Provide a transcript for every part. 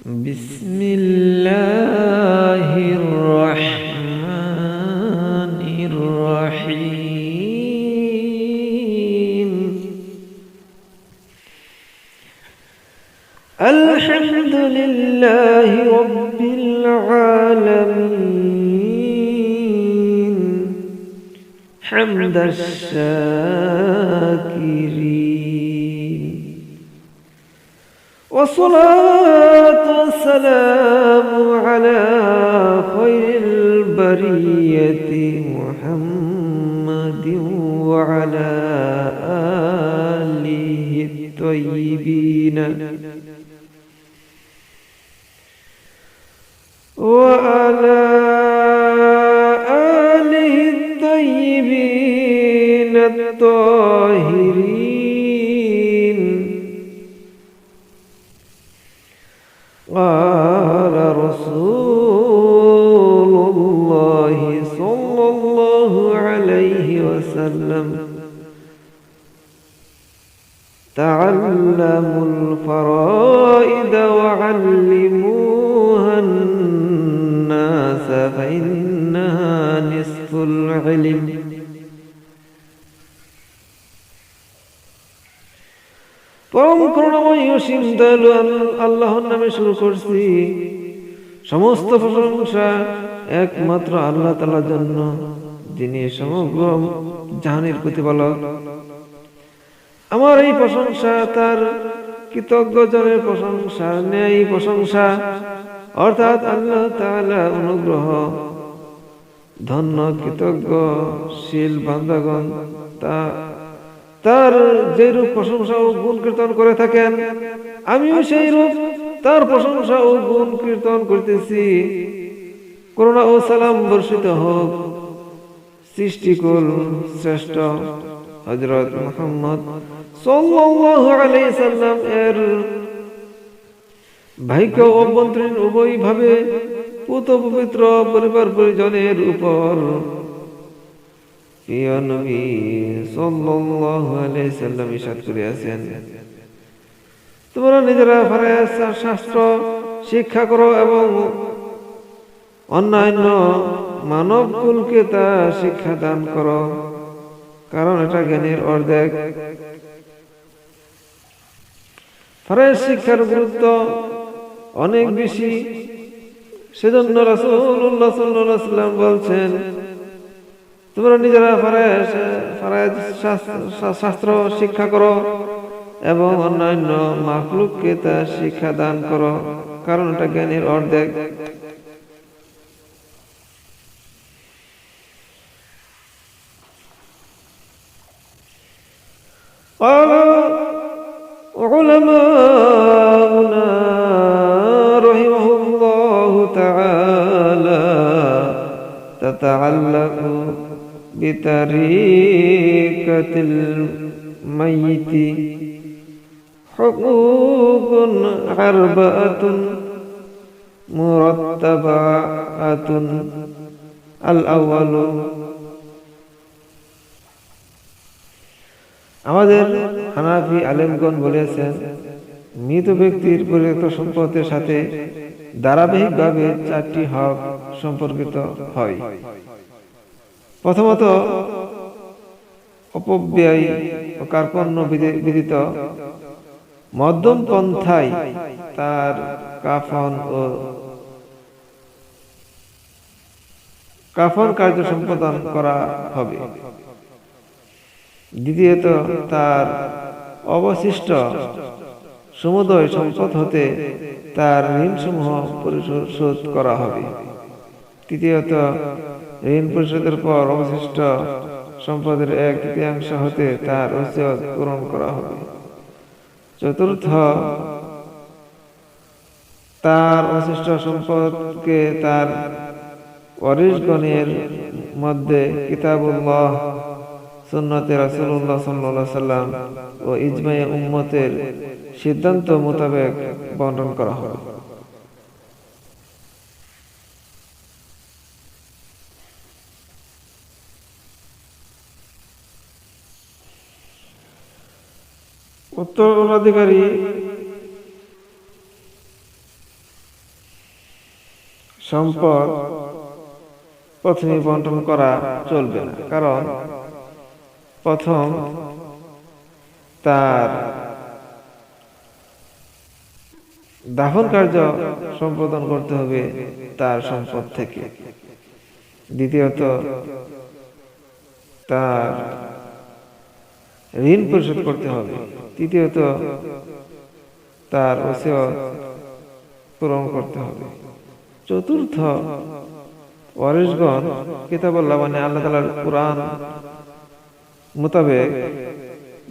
بسم الله الرحمن الرحيم الحمد لله رب العالمين حمد الشاكرين والصلاة والسلام على خير البرية محمد وعلى آله الطيبين. وعلى آله الطيبين الطاهرين. تعلموا الفرائد وعلموها الناس فإنها نصف العلم পরম করুণাময় অসীম দয়ালু আল- আল্লাহর নামে শুরু করছি সমস্ত প্রশংসা একমাত্র আল্লাহ তালার জন্য যিনি সমগ্র জাহানের প্রতিপালক আমার এই প্রশংসা, তার কৃতজ্ঞ জনের প্রশংসা, ন্যায় প্রশংসা। অর্থাৎ আল্লাহ তাআলা অনুগ্রহ, ধন্য, কৃতজ্ঞ, শীল বান্দাগণ, তা, তার যে রূপ প্রশংসা ও গুণ কীর্তন করে থাকেন, আমিও সেই রূপ, তার প্রশংসা ও গুণ কীর্তন করতেছি। করুণা ও সালাম বর্ষিত হোক, সৃষ্টিকুল শ্রেষ্ঠ। হজরত মোহাম্মদ সাল্লাম এর ভাইক অভ্যন্তরীণ উভয়ভাবে পুত পবিত্র পরিবার পরিজনের উপর। প্রিয় নবী সাল্লাল্লাহু আলাইহি সাল্লাম ইরশাদ করিয়াছেন, তোমরা নিজেরা ফরাজ শাস্ত্র শিক্ষা করো এবং অন্যান্য মানব কুলকে তা শিক্ষা দান করো। কারণ এটা জ্ঞানের অর্ধেক। ফরাজ শিক্ষার গুরুত্ব অনেক বেশি। সেজন্য রাসূলুল্লাহ সাল্লাম বলছেন, তোমরা নিজেরা ফরাজ শাস্ত্র শিক্ষা করো এবং অন্যান্য মাখলুককে তা শিক্ষা দান করো, কারণ এটা জ্ঞানের অর্ধেক। قال علماؤنا رحمه الله تعالى تتعلق بطريقة الميت. حقوق أربعة مرتبعة. الأول আমাদের হানাফি আলেমগণ বলেছেন, মৃত ব্যক্তির পরিত্যক্ত সম্পদের সাথে ধারাবাহিকভাবে চারটি হক সম্পর্কিত হয়। প্রথমত, অপব্যয় ও কার্পণ্য বিধিত মধ্যম পন্থায় তার কাফন ও কাফন কার্য সম্পাদন করা হবে। দ্বিতীয়ত তার অবশিষ্ট সমুদয় সম্পদ হতে তার ঋণসমূহ পরিশোধ করা হবে। তৃতীয়ত, ঋণ পরিশোধের পর অবশিষ্ট সম্পদের এক তৃতীয়াংশ হতে তার ওসিয়ত পূরণ করা হবে। চতুর্থ, তার অবশিষ্ট সম্পদকে তার ওয়ারিশগণের মধ্যে কিতাবুল্লাহ সুন্নতে রাসূলুল্লাহ সাল্লাল্লাহু সাল্লাম ও ইজমায়ে উম্মতের সিদ্ধান্ত মোতাবেক বন্টন করা হবে। উত্তরাধিকারী সম্পদ প্রথমে বন্টন করা চলবে না, কারণ প্রথম তার দাফন কার্য সম্পাদন করতে হবে তার সম্পদ থেকে। দ্বিতীয়ত, তার ঋণ পরিশোধ করতে হবে। তৃতীয়ত, তার পূরণ করতে হবে। চতুর্থ ওয়ারিসগণ কিতাবুল্লাহ মানে আল্লাহ তালার কোরআন মোতাবেক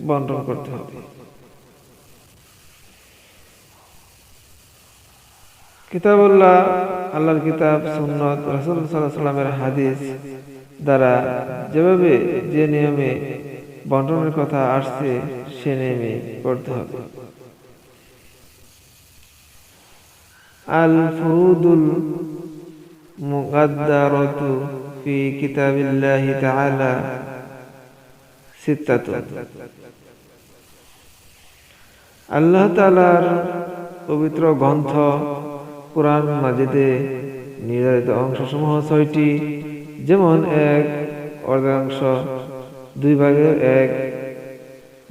বন্টন করতে হবে। কিতাবুল্লাহ, আল্লাহর কিতাব, সুন্নত, রসুল সাল্লাহ সাল্লামের হাদিস দ্বারা যেভাবে যে নিয়মে বন্টনের কথা আসছে, সে নিয়মে করতে হবে। আল ফুরুদুল মুগাদ্দারাতু ফি কিতাবিল্লাহি তাআলা আল্লাহ তাআলার পবিত্র গ্রন্থ কোরআন মাজিদে নির্ধারিত অংশসমূহ ছয়টি, যেমন এক, অর্ধাংশ, দুই ভাগের এক,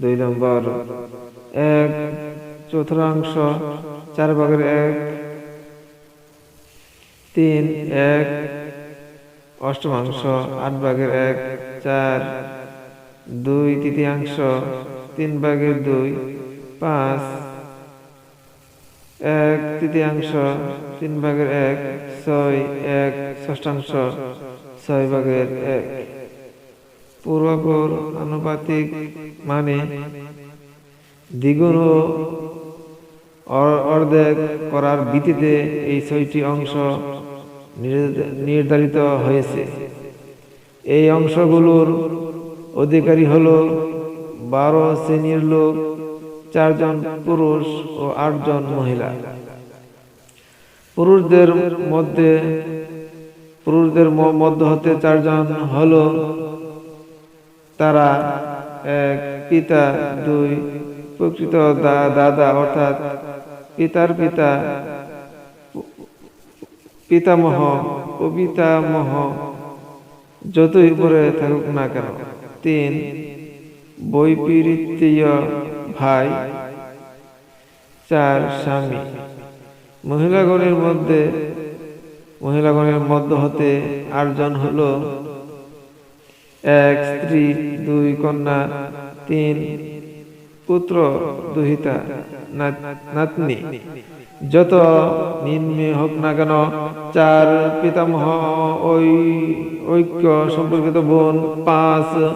দুই নম্বর, এক, চতুর্থাংশ, চার ভাগের এক, তিন, এক, অষ্টমাংশ, আট ভাগের এক, চার দুই তৃতীয়াংশ, তিন ভাগের দুই, পাঁচ। এক তৃতীয়াংশ, তিন ভাগের এক, ছয়, এক ষষ্ঠাংশ ছয় ভাগের এক। পূর্বাপর আনুপাতিক মানে দ্বিগুণ অর্ধেক করার ভিত্তিতে এই ছয়টি অংশ নির্ধারিত হয়েছে। এই অংশগুলোর অধিকারী হল বারো শ্রেণির লোক, চারজন পুরুষ ও আটজন মহিলা। পুরুষদের মধ্যে, পুরুষদের মধ্য হতে চারজন হলো তারা এক, পিতা, দুই, প্রকৃত দাদা অর্থাৎ পিতার পিতা, পিতামহ ও পিতামহ, যতই উপরে থাকুক না কেন। তিন বৈপরীত্য ভাই। চার, স্বামী। মহিলাগণের মধ্যে, মহিলাগণের মধ্য হতে আটজন হল। এক, স্ত্রী, দুই, কন্যা, তিন, পুত্র, দুহিতা, নাত- নাতনি। যত নিম্নে হোক না কেন, চার পিতামহ ওই ঐক্য সম্পর্কিত বোন পাঁচ,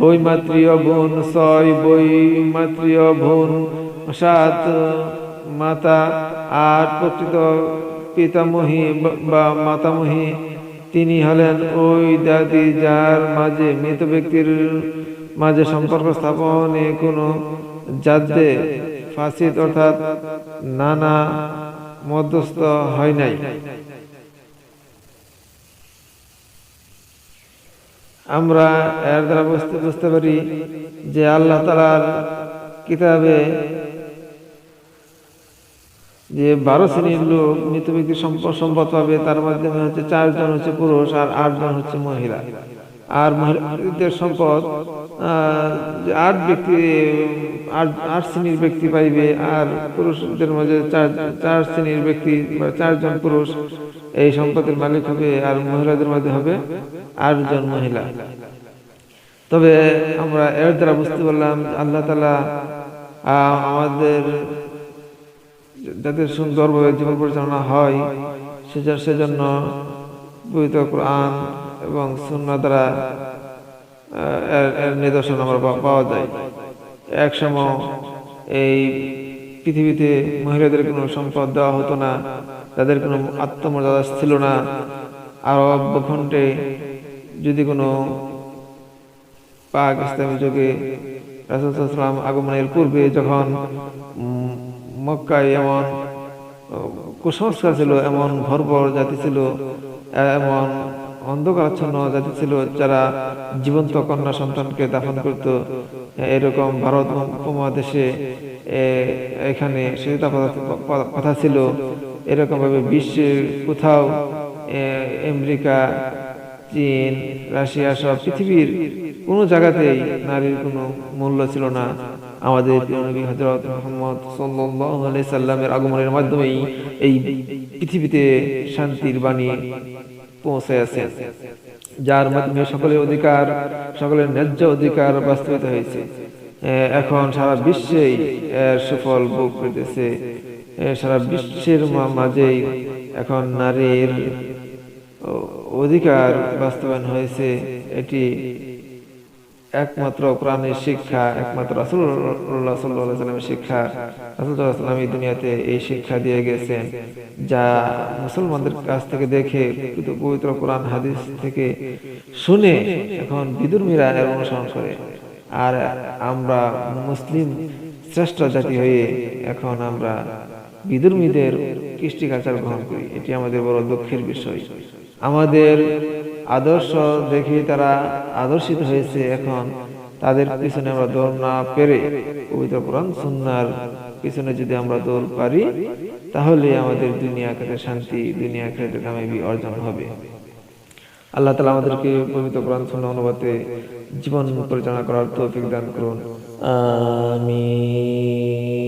বৈমাত্রীয় বোন ছয়, বৈমাত্রীয় বোন সাত, মাতা আট, প্রকৃত পিতামহী বা- মাতামহী তিনি হলেন ওই দাদি যার মাঝে মৃত ব্যক্তির মাঝে সম্পর্ক স্থাপনে কোনো জাদ্দে ফাসিদ অর্থাৎ নানা মধ্যস্থ হয় নাই। আমরা এর দ্বারা বুঝতে বুঝতে পারি যে আল্লাহ তালার কিতাবে যে বারো শ্রেণির লোক মৃত ব্যক্তি সম্পদ পাবে, তার মাধ্যমে হচ্ছে চারজন হচ্ছে পুরুষ আর আটজন হচ্ছে মহিলা। আর মহিলাদের সম্পদ আট ব্যক্তি, আট আট শ্রেণির ব্যক্তি পাইবে, আর পুরুষদের মাঝে চার চার শ্রেণির ব্যক্তি বা চারজন পুরুষ এই সম্পদের মালিক হবে আর মহিলাদের মধ্যে হবে আটজন মহিলা। তবে আমরা এর দ্বারা বুঝতে পারলাম আল্লাহ তালা আমাদের যাতে সুন্দরভাবে জীবন পরিচালনা হয় সেজ- সেজন্য পবিত্র এবং সুন্নাহ দ্বারা এর নিদর্শন আমরা পাওয়া যায়। এক সময় এই পৃথিবীতে মহিলাদের কোনো সম্পদ দেওয়া হতো না। তাদের কোনো আত্মমর্যাদা ছিল না আরব ভূখণ্ডে যদি কোনো পাক ইসলামী যুগে রাসুলাম আগমনের পূর্বে যখন মক্কায় এমন কুসংস্কার ছিল এমন ভরপর জাতি ছিল এমন অন্ধকারাচ্ছন্ন জাতি ছিল যারা জীবন্ত কন্যা সন্তানকে দাফন করত এরকম ভারত উপমহাদেশে এখানে কথা ছিল এরকম ভাবে বিশ্বের কোথাও আমেরিকা, চীন, রাশিয়া সব পৃথিবীর কোনো জায়গাতেই নারীর কোনো মূল্য ছিল না। আমাদের নবী হযরত মুহাম্মদ আলাইহি সাল্লামের আগমনের মাধ্যমেই এই পৃথিবীতে শান্তির বাণী পৌঁছে আছে যার মাধ্যমে সকলের অধিকার, সকলের ন্যায্য অধিকার বাস্তবিত হয়েছে। এখন সারা বিশ্বেই এর সুফল ভোগ করতেছে। সারা বিশ্বের মা- মাঝেই এখন নারীর অধিকার বাস্তবায়ন হয়েছে। এটি একমাত্র কোরআনের শিক্ষা, একমাত্র শিক্ষা। দুনিয়াতে এই শিক্ষা দিয়ে গেছেন। যা মুসলমানদের কাছ থেকে দেখে, কিন্তু পবিত্র কোরআন হাদিস থেকে শুনে এখন বিদুর্মীরা এর অনুসরণ করে। আর আমরা মুসলিম শ্রেষ্ঠ জাতি হয়ে এখন আমরা বিদুর্মীদের কৃষ্টি কালচার গ্রহণ করি। এটি আমাদের বড় দুঃখের বিষয়। আমাদের আদর্শ দেখে তারা আদর্শিত হয়েছে এখন। তাদের পিছনে আমরা দৌড় না পেরে পবিত্র কোরআন, সুন্নার পিছনে যদি আমরা দৌড় পারি, তাহলে আমাদের দুনিয়া খেতে শান্তি, দুনিয়া খেতে কামাবি অর্জন হবে। আল্লাহ তালা আমাদেরকে পবিত্র কোরআন সুন্নাহ অনুবাদে জীবন পরিচালনা করার তৌফিক দান করুন। আমিন।